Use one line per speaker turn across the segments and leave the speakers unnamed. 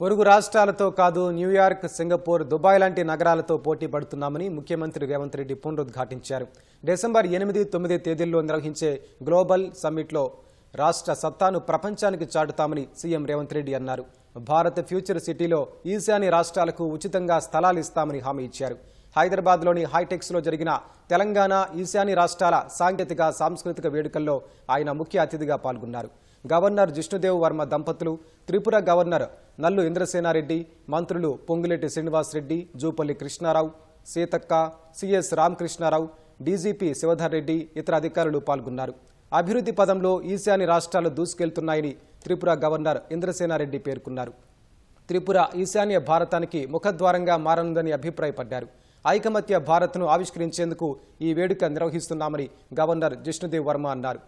పొరుగు రాష్ట్రాలతో కాదు న్యూయార్క్ సింగపూర్ దుబాయ్ లాంటి నగరాలతో పోటీ పడుతున్నామని ముఖ్యమంత్రి రేవంత్ రెడ్డి పునరుద్ఘాటించారు. డిసెంబర్ ఎనిమిది తొమ్మిది తేదీల్లో నిర్వహించే గ్లోబల్ సమ్మిట్లో రాష్ట్ర సత్తాను ప్రపంచానికి చాటుతామని సీఎం రేవంత్ రెడ్డి అన్నారు. భారత్ ఫ్యూచర్ సిటీలో ఈశాన్య రాష్ట్రాలకు ఉచితంగా స్థలాలు ఇస్తామని హామీ ఇచ్చారు. హైదరాబాద్లోని హైటెక్స్లో జరిగిన తెలంగాణ ఈశాన్య రాష్ట్రాల సాంకేతిక సాంస్కృతిక వేడుకల్లో ఆయన ముఖ్య అతిథిగా పాల్గొన్నారు. గవర్నర్ జిష్ణుదేవ్ వర్మ దంపతులు త్రిపుర గవర్నర్ నల్లు ఇంద్రసేనారెడ్డి మంత్రులు పొంగులేటి శ్రీనివాసరెడ్డి జూపల్లి కృష్ణారావు సీతక్క సిఎస్ రామకృష్ణారావు డీజీపీ శివధర్ రెడ్డి ఇతర అధికారులు పాల్గొన్నారు. అభివృద్ధి పదంలో ఈశాన్య రాష్ట్రాలు దూసుకెళ్తున్నాయని త్రిపుర గవర్నర్ ఇంద్రసేనారెడ్డి పేర్కొన్నారు. త్రిపుర ఈశాన్య భారతానికి ముఖద్వారంగా మారనుందని అభిప్రాయపడ్డారు. ఐకమత్య భారత్ను ఆవిష్కరించేందుకు ఈ వేడుక నిర్వహిస్తున్నామని గవర్నర్ జిష్ణుదేవ్ వర్మ అన్నారు.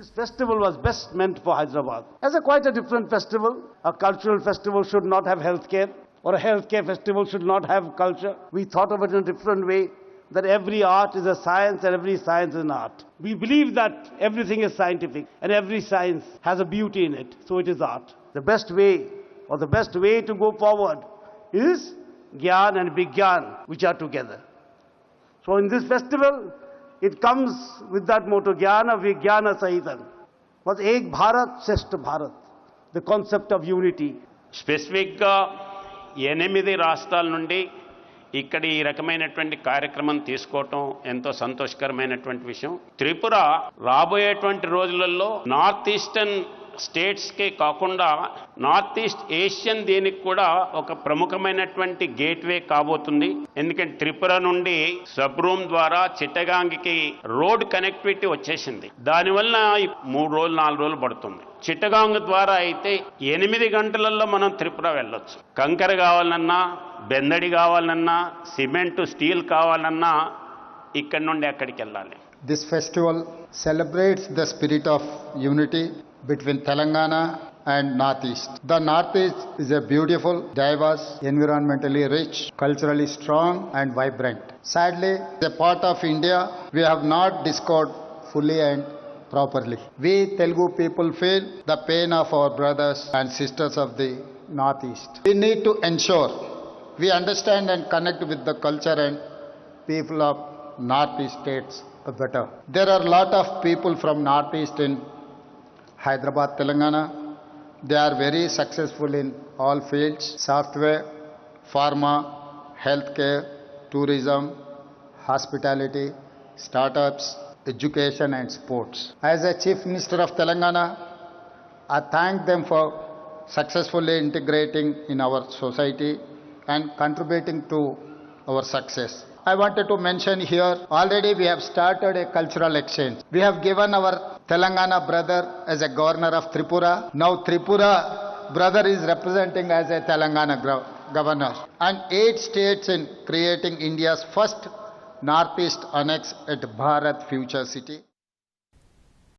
This festival was best meant for Hyderabad. As a quite a different festival, a cultural festival should not have healthcare, or a healthcare festival should not have culture. We thought of it in a different way, that every art is a science and every science is an art. We believe that everything is scientific and every science has a beauty in it, so it is art. The best way, or the best way to go forward, is Gyan and Vigyan, which are together. So in this festival, it comes with that motto జ్ఞాన విజ్ఞాన సహితం Ek Bharat Shreshtha Bharat the concept of unity
స్పెసిఫిక్గా ఎనిమిది రాష్ట్రాల నుండి ఇక్కడ ఈ రకమైనటువంటి కార్యక్రమం తీసుకోవటం ఎంతో సంతోషకరమైనటువంటి విషయం. త్రిపుర రాబోయేటువంటి రోజులలో నార్త్ ఈస్టర్న్ స్టేట్స్కే కాకుండా నార్త్ ఈస్ట్ ఏషియన్ దీనికి కూడా ఒక ప్రముఖమైనటువంటి గేట్వే కాబోతుంది. ఎందుకంటే త్రిపుర నుండి సబ్రూమ్ ద్వారా చిట్టగాంగికి రోడ్ కనెక్టివిటీ వచ్చేసింది. దానివల్ల మూడు రోజులు నాలుగు రోజులు పడుతుంది. చిట్టగాంగ్ ద్వారా అయితే ఎనిమిది గంటలలో మనం త్రిపుర వెళ్ళొచ్చు. కంకర కావాలన్నా బెందడి కావాలన్నా సిమెంట్ స్టీల్ కావాలన్నా ఇక్కడి నుండి అక్కడికి వెళ్ళాలి.
This festival celebrates the spirit of unity between Telangana and Northeast. The Northeast is a beautiful, diverse, environmentally rich, culturally strong and vibrant. Sadly, the part of India we have not discovered fully and properly. We Telugu people feel the pain of our brothers and sisters of the Northeast. We need to ensure we understand and connect with the culture and people of Northeast states better. There are a lot of people from Northeast in Hyderabad, Telangana. They are very successful in all fields software, pharma, healthcare, tourism, hospitality, startups, education, and sports. As a Chief Minister of Telangana, I thank them for successfully integrating in our society and contributing to our success. I wanted to mention here already we have started a cultural exchange. We have given our Telangana brother as a governor of Tripura. Now Tripura brother is representing as a Telangana governor. And eight states in creating India's first Northeast annex at Bharat Future City.